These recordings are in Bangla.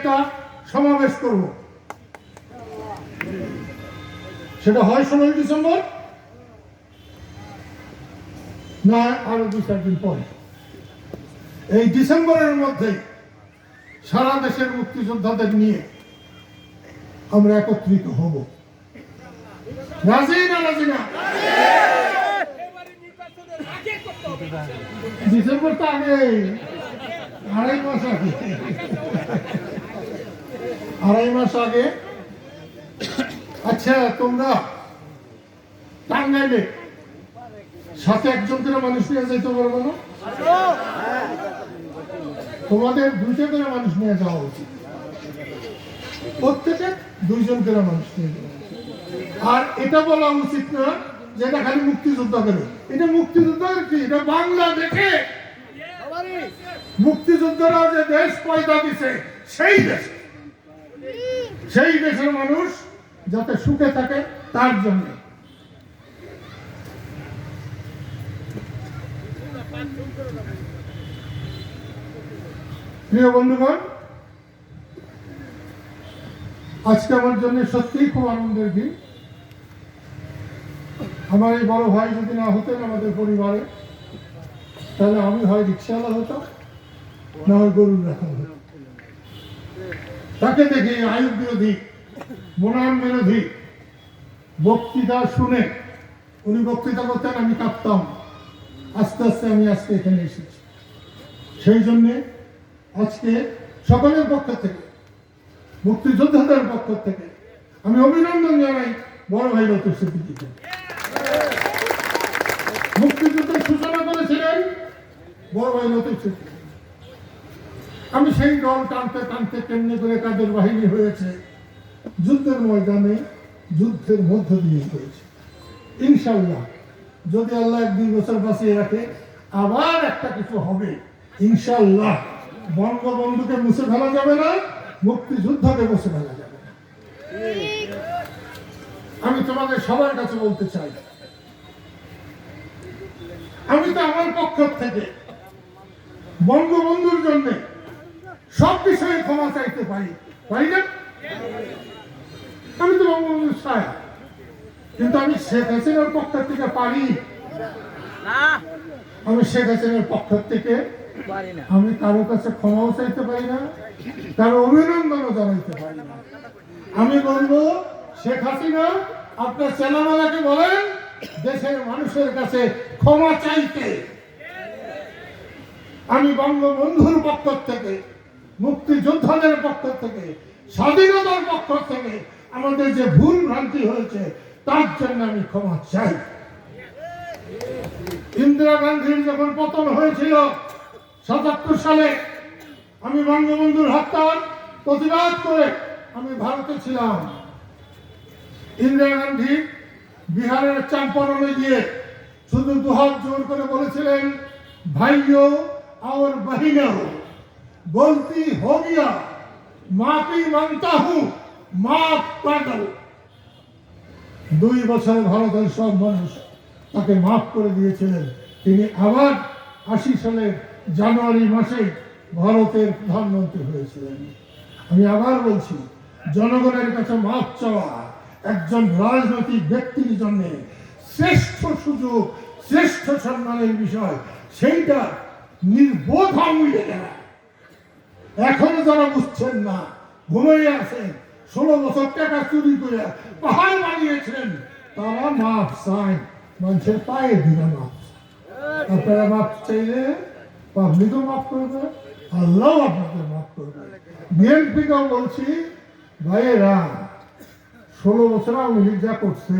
একটা সমাবেশ করব। সেটা হয় ষোলোই ডিসেম্বর? না, আরও দু চার দিন পরে। এই ডিসেম্বরের মধ্যে সারা দেশের মুক্তিযোদ্ধাদের নিয়ে আমরা একত্রিত হব। রাজি না রাজি না? ডিসেম্বর তো আগে, আড়াই মাস আগে। আড়াই মাস আগে। আচ্ছা তোমরা টাঙ্গাইলে সাথে একজন করে মানুষ নিয়ে যাইতে পারব না? তোমাদের দুইটা করে মানুষ নিয়ে যাওয়া উচিত। প্রত্যেকে দুইজন করে মানুষ নিয়ে যাওয়া আর এটা বলা উচিত না যে এটা খালি মুক্তিযোদ্ধা করে এটা মুক্তিযোদ্ধার কি? এটা বাংলাদেশে মুক্তিযোদ্ধারা যে দেশ পয়দা দিছে সেই দেশ। সেই দেশের মানুষ যাতে সুখে থাকে তার জন্য। প্রিয় বন্ধুগণ, আজকে আমার জন্য সত্যিই খুব আনন্দের দিন। আমার এই বড় ভাই যদি না হতেন আমাদের পরিবারে, তাহলে আমি হয় রিক্সাওয়ালা হতাম, না হয় গরুর রাখা হতো। তাকে দেখে আয়ু বিরোধী মোনাম বিরোধী বক্তৃতা শুনে উনি বক্তৃতা করতেন, আমি কাঁপতাম আস্তে আস্তে আমি আজকে এখানে এসেছি। সেই জন্যে আজকে সকলের পক্ষ থেকে, মুক্তিযোদ্ধাদের পক্ষ থেকে আমি অভিনন্দন জানাই বড় ভাই লতুর সিদ্দিকিকে। মুক্তিযুদ্ধের সূচনা করেছিলেন বড় ভাই লতুর সিদ্দিকী। আমি সেই দল টানতে টানতে কেমনি করে কাদের বাহিনী হয়েছে? যুদ্ধের ময়দানে, যুদ্ধের মধ্য দিয়ে হয়েছে। ইনশাল্লাহ যদি আল্লাহ এক দুই বছর বাঁচিয়ে রাখে, আবার একটা কিছু হবে। ইনশাল্লাহ বঙ্গবন্ধুকে মুছে ফেলা যাবে না, মুক্তিযুদ্ধকে মুছে ফেলা যাবে আমি তোমাদের সবার কাছে বলতে চাই, আমি তো আমার পক্ষ থেকে বঙ্গবন্ধুর জন্য সব বিষয়ে ক্ষমা চাইতে পারি। পারি না? আমি তো বঙ্গবন্ধুর ছায়া। কিন্তু আমি শেখ হাসিনার পক্ষ থেকে পারি। আমি শেখ হাসিনার পক্ষ থেকে আমি কারও কাছে ক্ষমাও চাইতে পারি না কারও অভিনন্দনও জানাইতে পারি না। আমি বলব শেখ হাসিনা আপনার সেনামালাকে বলেন দেশের মানুষের কাছে ক্ষমা চাইতে। আমি বঙ্গবন্ধুর পক্ষ থেকে মুক্তিযোদ্ধাদের পক্ষ থেকে, স্বাধীনতার পক্ষ থেকে আমাদের যে ভুল ভ্রান্তি হয়েছে, তার জন্য আমি ক্ষমা চাই। ইন্দিরা গান্ধীর যখন পতন হয়েছিল, সাতাত্তর সালে আমি বঙ্গবন্ধুর হত্যার প্রতিবাদ করে আমি ভারতে ছিলাম। ইন্দিরা গান্ধী বিহারের চাম্পারণে গিয়ে শুধু দুহাত জোর করে বলেছিলেন ভাইও আর বাহিনা गलती हो गया माफी मांगता हूं माफ कर दो দুই বছর ভারতের সব মানুষ তাকে মাফ করে দিয়েছিলেন তিনি আবার আশি সালের জানুয়ারি মাসে ভারতের প্রধানমন্ত্রী হয়েছিলেন আমি আবার বলছি জনগণের কাছে মাফ চাওয়া একজন রাজনৈতিক ব্যক্তির জন্য শ্রেষ্ঠ সুযোগ শ্রেষ্ঠ সম্মানের বিষয় সেইটা নির্বোধ হয়ে গেল এখনও যারা বুঝছেন না, ঘুমিয়ে আছেন, ষোলো বছর টাকা চুরি করে পাহাড় বানিয়েছেন তারা মাপ চায়, মানুষের পায়ে দিলে মাপ। আপনারা মাপ চাইলে পাবলিকও মাফ করবে আল্লাহ আপনাদের মাফ করবে। বিএনপিকেও বলছি, ভাইয়েরা, ষোলো বছর আওয়ামী লীগ যা করছে,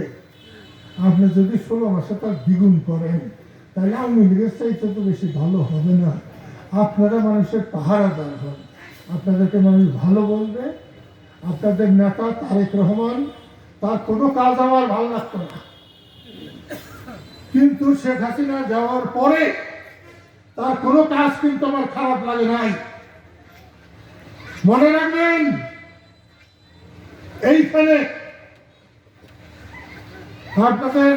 আপনি যদি ষোলো মাসে তার দ্বিগুণ করেন, তাহলে আওয়ামী লীগের চাইতে তো বেশি ভালো হবে না। আপনারা মানুষের পাহারাদার হন। আপনাদেরকে মানুষ ভালো বলবে, আপনাদের নেতা তারেক রহমান, তার কোনো কাজ আমার ভালো লাগতো না। কিন্তু শেখ হাসিনা যাওয়ার পরে তার কোনো কাজ কিন্তু আমার খারাপ লাগে নাই। মনে রাখবেন, এইখানে আপনাদের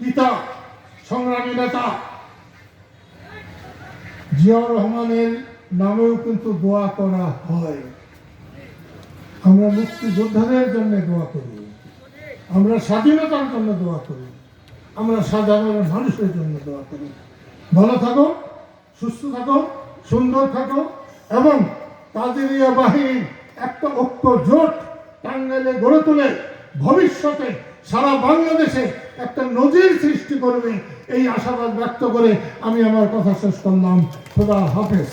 পিতা, সংগ্রামী নেতা জিয়াউর রহমানের নামেও কিন্তু দোয়া করা হয়। আমরা মুক্তিযোদ্ধাদের জন্য দোয়া করি। আমরা স্বাধীনতার জন্য দোয়া করি। আমরা সাধারণ মানুষের জন্য দোয়া করি। ভালো থাকো, সুস্থ থাকো, সুন্দর থাকো এবং কাদেরিয়া বাহিনীর একটা ঐক্য জোট টাঙ্গাইলে গড়ে তুলে। ভবিষ্যতে সারা বাংলাদেশে একটা নজির সৃষ্টি করবে। এই আশাবাদ ব্যক্ত করে আমি আমার কথা শেষ করলাম। খোদা হাফেজ।